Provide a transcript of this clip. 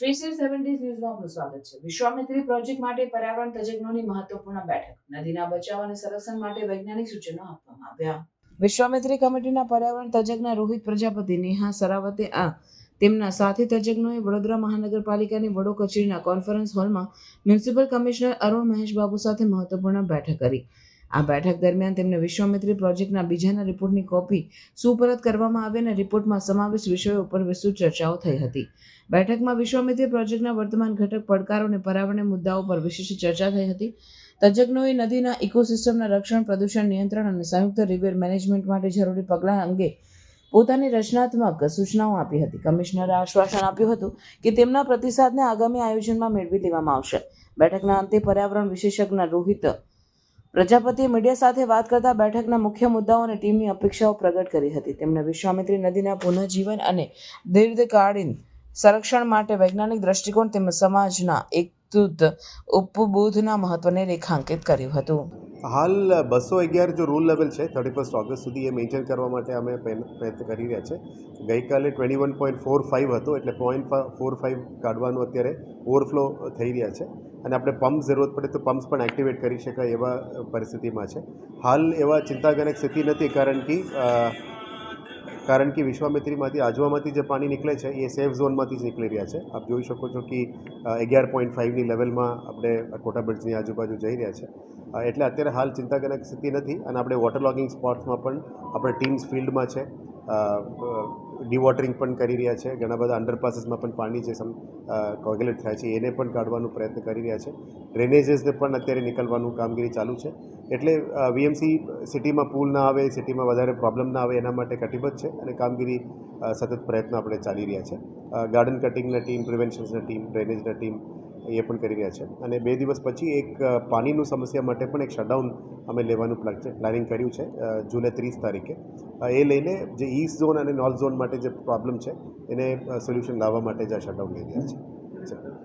Special seventies ન્યૂઝમાં આપનું સ્વાગત છે. વિશ્વામિત્રી પ્રોજેક્ટ માટે પર્યાવરણ તજજ્ઞોની મહત્વપૂર્ણ બેઠક. નદીના બચાવ અને સંરક્ષણ માટે વૈજ્ઞાનિક સૂચનો આપવામાં આવ્યા. વિશ્વામિત્રી કમિટીના પર્યાવરણ તજજ્ઞ રોહિત પ્રજાપતિ નેહા સરાવતે આ તેમના સાથી તજજ્ઞોએ વડોદરા મહાનગરપાલિકાની વડો કચેરીના કોન્ફરન્સ હોલમાં મ્યુનિસિપલ કમિશનર અરુણ મહેશ બાબુ સાથે મહત્વપૂર્ણ બેઠક કરી. આ બેઠક દરમિયાન તેમને વિશ્વામિત્રી પ્રોજેક્ટના બીજાના રિપોર્ટની કોપી સુપરત કરવામાં આવી અને રિપોર્ટમાં સમાવેશ વિષયો ઉપર વિસ્તૃત ચર્ચાઓ થઈ હતી. બેઠકમાં વિશ્વામિત્રી પ્રોજેક્ટના વર્તમાન ઘટક પડકારો અને પર્યાવરણીય મુદ્દાઓ પર વિશિષ્ટ ચર્ચા થઈ હતી. તજજ્ઞોએ નદીના ઇકોસિસ્ટમના રક્ષણ, પ્રદૂષણ નિયંત્રણ અને સંયુક્ત રિવર મેનેજમેન્ટ માટે જરૂરી પગલાં અંગે પોતાની રચનાત્મક સૂચનાઓ આપી હતી. કમિશનરે આશ્વાસન આપ્યું હતું કે તેમના પ્રતિસાદને આગામી આયોજનમાં મેળવી લેવામાં આવશે. બેઠકના અંતે પર્યાવરણ વિશેષજ્ઞ રોહિત પ્રજાપતિએ મીડિયા સાથે વાત કરતા બેઠકના મુખ્ય મુદ્દાઓ અને ટીમની અપેક્ષાઓ પ્રગટ કરી હતી. તેમણે વિશ્વામિત્રી નદીના પુનઃજીવન અને દીર્ઘકાળીન સંરક્ષણ માટે વૈજ્ઞાનિક દ્રષ્ટિકોણ તેમજ સમાજના એકજૂથ ઉપબોધના મહત્વને રેખાંકિત કર્યું હતું. હાલ બસો અગિયાર જો રૂલ લેવલ છે થર્ટી ફર્સ્ટ ઓગસ્ટ સુધી એ મેન્ટેન કરવા માટે અમે પ્રયત્ન કરી રહ્યા છે. ગઈકાલે twenty one point four five હતો, એટલે પોઈન્ટ ફોર ફાઇવ કાઢવાનું અત્યારે ઓવરફ્લો થઈ રહ્યા છે. અને આપણે પંપ જરૂરત પડે તો પમ્પ્સ પણ એક્ટિવેટ કરી શકાય એવા પરિસ્થિતિમાં છે. હાલ એવા ચિંતાજનક સ્થિતિ નથી કારણ કે કારણ કે વિશ્વામિત્રીમાંથી આજવામાંથી જે પાણી નીકળે છે એ સેફ ઝોનમાંથી જ નીકળી રહ્યા છે. આપ જોઈ શકો છો કે અગિયાર પોઈન્ટ ફાઇવની લેવલમાં આપણે કોટા બ્રિજની આજુબાજુ જઈ રહ્યા છે. એટલે અત્યારે હાલ ચિંતાજનક સ્થિતિ નથી અને આપણે વોટર લોગિંગ સ્પોટ્સમાં પણ આપણે ટીમ્સ ફિલ્ડમાં છે. ડીવોટરિંગ પણ કરી રહ્યા છે. ઘણા બધા અંડરપાસીસમાં પણ પાણી જે કોગ્યુલેટ થાય છે, એને પણ કાઢવાનું પ્રયત્ન કરી રહ્યા છે. ડ્રેનેજીસને પણ અત્યારે નીકળવાનું કામગીરી ચાલુ છે. એટલે વીએમસી સિટીમાં પૂલ ના આવે, સિટીમાં વધારે પ્રોબ્લેમ ના આવે, એના માટે કટિબદ્ધ છે અને કામગીરી સતત પ્રયત્ન આપણે ચાલી રહ્યા છે. ગાર્ડન કટિંગના ટીમ પ્રિવેન્શન્સના ટીમ, ડ્રેનેજના ટીમ એ પણ કરી રહ્યા છે. અને બે દિવસ પછી એક પાણીનું સમસ્યા માટે પણ એક શટડાઉન અમે લેવાનું પ્લાનિંગ કર્યું છે જુલાઈ ત્રીસ તારીખે. એ લઈને જે ઈસ્ટ ઝોન અને નોર્થ ઝોન માટે જે પ્રોબ્લેમ છે, એને સોલ્યુશન લાવવા માટે જ આ શટડાઉન લઈ રહ્યા છે.